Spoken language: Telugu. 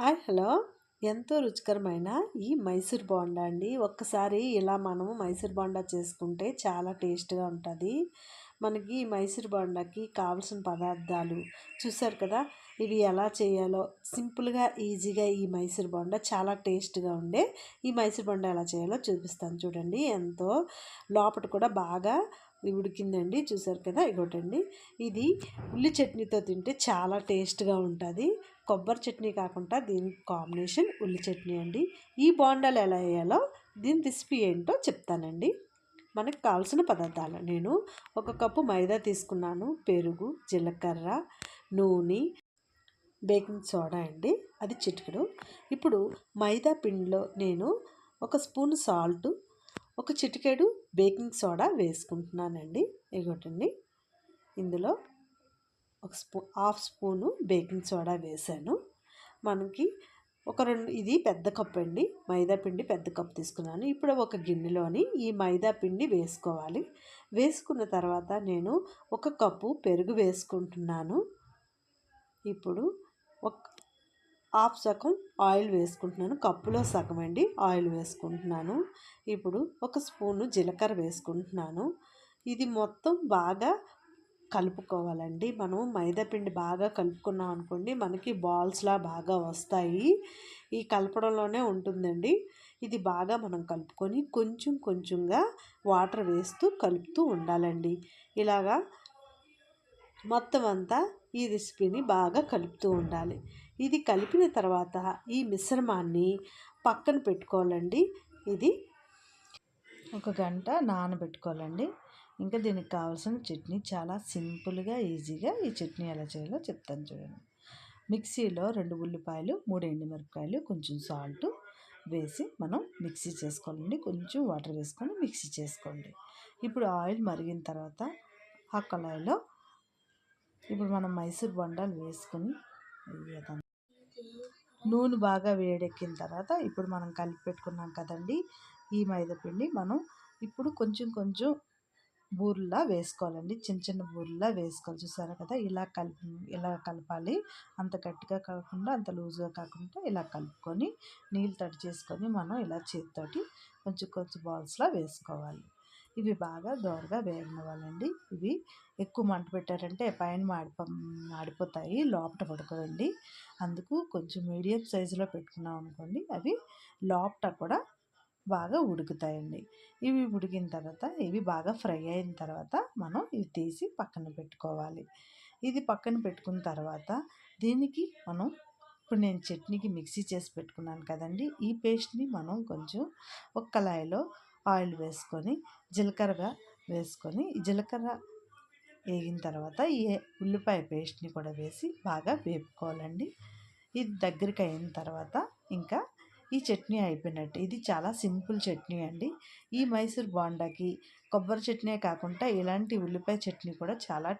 Hi hello. ఎంతో రుచికరమైన ఈ మైసూర్ బోండా అండి. ఒక్కసారి ఇలా మనము మైసూర్ బోండా చేసుకుంటే చాలా టేస్ట్గా ఉంటుంది. మనకి ఈ మైసూర్ బోండాకి కావలసిన పదార్థాలు చూసారు కదా ఇవి ఎలా చేయాలో. సింపుల్గా ఈజీగా ఈ మైసూర్ బోండా చాలా టేస్ట్గా ఉండే ఈ మైసూర్ బోండా ఎలా చేయాలో చూపిస్తాను చూడండి. ఎంతో లోపల కూడా బాగా ఉడికిందండి చూసారు కదా ఇగోటండి. ఇది ఉల్లి చట్నీతో తింటే చాలా టేస్ట్గా ఉంటుంది. కొబ్బరి చట్నీ కాకుండా దీనికి కాంబినేషన్ ఉల్లి చట్నీ అండి. ఈ బోండాలు ఎలా వేయాలో దీని రెసిపీ ఏంటో చెప్తానండి. మనకు కావాల్సిన పదార్థాలు నేను ఒక కప్పు మైదా తీసుకున్నాను పెరుగు జీలకర్ర నూనె బేకింగ్ సోడా అండి అది చిటికెడు. ఇప్పుడు మైదా పిండిలో నేను ఒక స్పూన్ సాల్ట్ ఒక చిటికెడు బేకింగ్ సోడా వేసుకుంటున్నానండి. ఇగోటండి. ఇందులో ఒక spoon half spoon baking soda వేసాను. మనకి ఒక రెండు ఇది పెద్ద కప్ అండి మైదా పిండి పెద్ద కప్ తీసుకున్నాను. ఇప్పుడు ఒక గిన్నెలోని ఈ మైదా పిండి వేసుకోవాలి. వేసుకున్న తర్వాత నేను ఒక కప్పు పెరుగు వేసుకుంటున్నాను. ఇప్పుడు ఒక హాఫ్ సగం ఆయిల్ వేసుకుంటున్నాను. కప్పులో సగం అండి ఆయిల్ వేసుకుంటున్నాను. ఇప్పుడు ఒక స్పూను జీలకర్ర వేసుకుంటున్నాను. ఇది మొత్తం బాగా కలుపుకోవాలండి. మనం మైదాపిండి బాగా కలుపుకున్నాం అనుకోండి మనకి బాల్స్లా బాగా వస్తాయి. ఈ కలపడంలోనే ఉంటుందండి. ఇది బాగా మనం కలుపుకొని కొంచెం కొంచెంగా వాటర్ వేస్తూ కలుపుతూ ఉండాలండి. ఇలాగా మొత్తం అంతా ఈ రెసిపీని బాగా కలుపుతూ ఉండాలి. ఇది కలిపిన తర్వాత ఈ మిశ్రమాన్ని పక్కన పెట్టుకోవాలండి. ఇది ఒక గంట నానబెట్టుకోవాలండి. ఇంకా దీనికి కావాల్సిన చట్నీ చాలా సింపుల్గా ఈజీగా ఈ చట్నీ ఎలా చేయాలో చెప్తాను చూడండి. మిక్సీలో రెండు ఉల్లిపాయలు మూడు ఎండుమిరపకాయలు కొంచెం సాల్ట్ వేసి మనం మిక్సీ చేసుకోవాలండి. కొంచెం వాటర్ వేసుకొని మిక్సీ చేసుకోండి. ఇప్పుడు ఆయిల్ మరిగిన తర్వాత ఆ కళాయిలో ఇప్పుడు మనం మైసూర్ బొండాలు వేసుకొని నూనె బాగా వేడెక్కిన తర్వాత ఇప్పుడు మనం కలిపి పెట్టుకున్నాం కదండి. ఈ మైదాపిండి మనం ఇప్పుడు కొంచెం కొంచెం బూరెలా వేసుకోవాలండి. చిన్న చిన్న బూరెలా వేసుకోవాలి. చూసారా కదా? ఇలా కలిపి ఇలా కలపాలి. అంత గట్టిగా కాకుండా అంత లూజ్గా కాకుండా ఇలా కలుపుకొని నీళ్ళు తడి చేసుకొని మనం ఇలా చేతితోటి కొంచెం కొంచెం బాల్స్లా వేసుకోవాలి. ఇవి బాగా దోరగా వేగనివ్వాలండి ఇవి ఎక్కువ మంట పెట్టారంటే పైన మాడిపో మాడిపోతాయి లోపట పడుకోదండి. అందుకు కొంచెం మీడియం సైజులో పెట్టుకున్నాం అనుకోండి అవి లోపట కూడా బాగా ఉడుకుతాయండి. ఇవి ఉడికిన తర్వాత ఇవి బాగా ఫ్రై అయిన తర్వాత మనం ఇవి తీసి పక్కన పెట్టుకోవాలి. ఇది పక్కన పెట్టుకున్న తర్వాత దీనికి మనం ఇప్పుడు నేను చట్నీకి మిక్సీ చేసి పెట్టుకున్నాను కదండి ఈ పేస్ట్ని మనం కొంచెం ఒక కళాయిలో ఆయిల్ వేసుకొని జీలకర్రగా వేసుకొని జీలకర్ర వేగిన తర్వాత ఈ ఉల్లిపాయ పేస్ట్ని కూడా వేసి బాగా వేపుకోవాలండి. ఇది దగ్గరికి అయిన తర్వాత ఇంకా ఈ చట్నీ అయిపోయినట్టు. ఇది చాలా సింపుల్ చట్నీ అండి. ఈ మైసూర్ బాండాకి కొబ్బరి చట్నీ కాకుండా ఇలాంటి ఉల్లిపాయ చట్నీ కూడా చాలా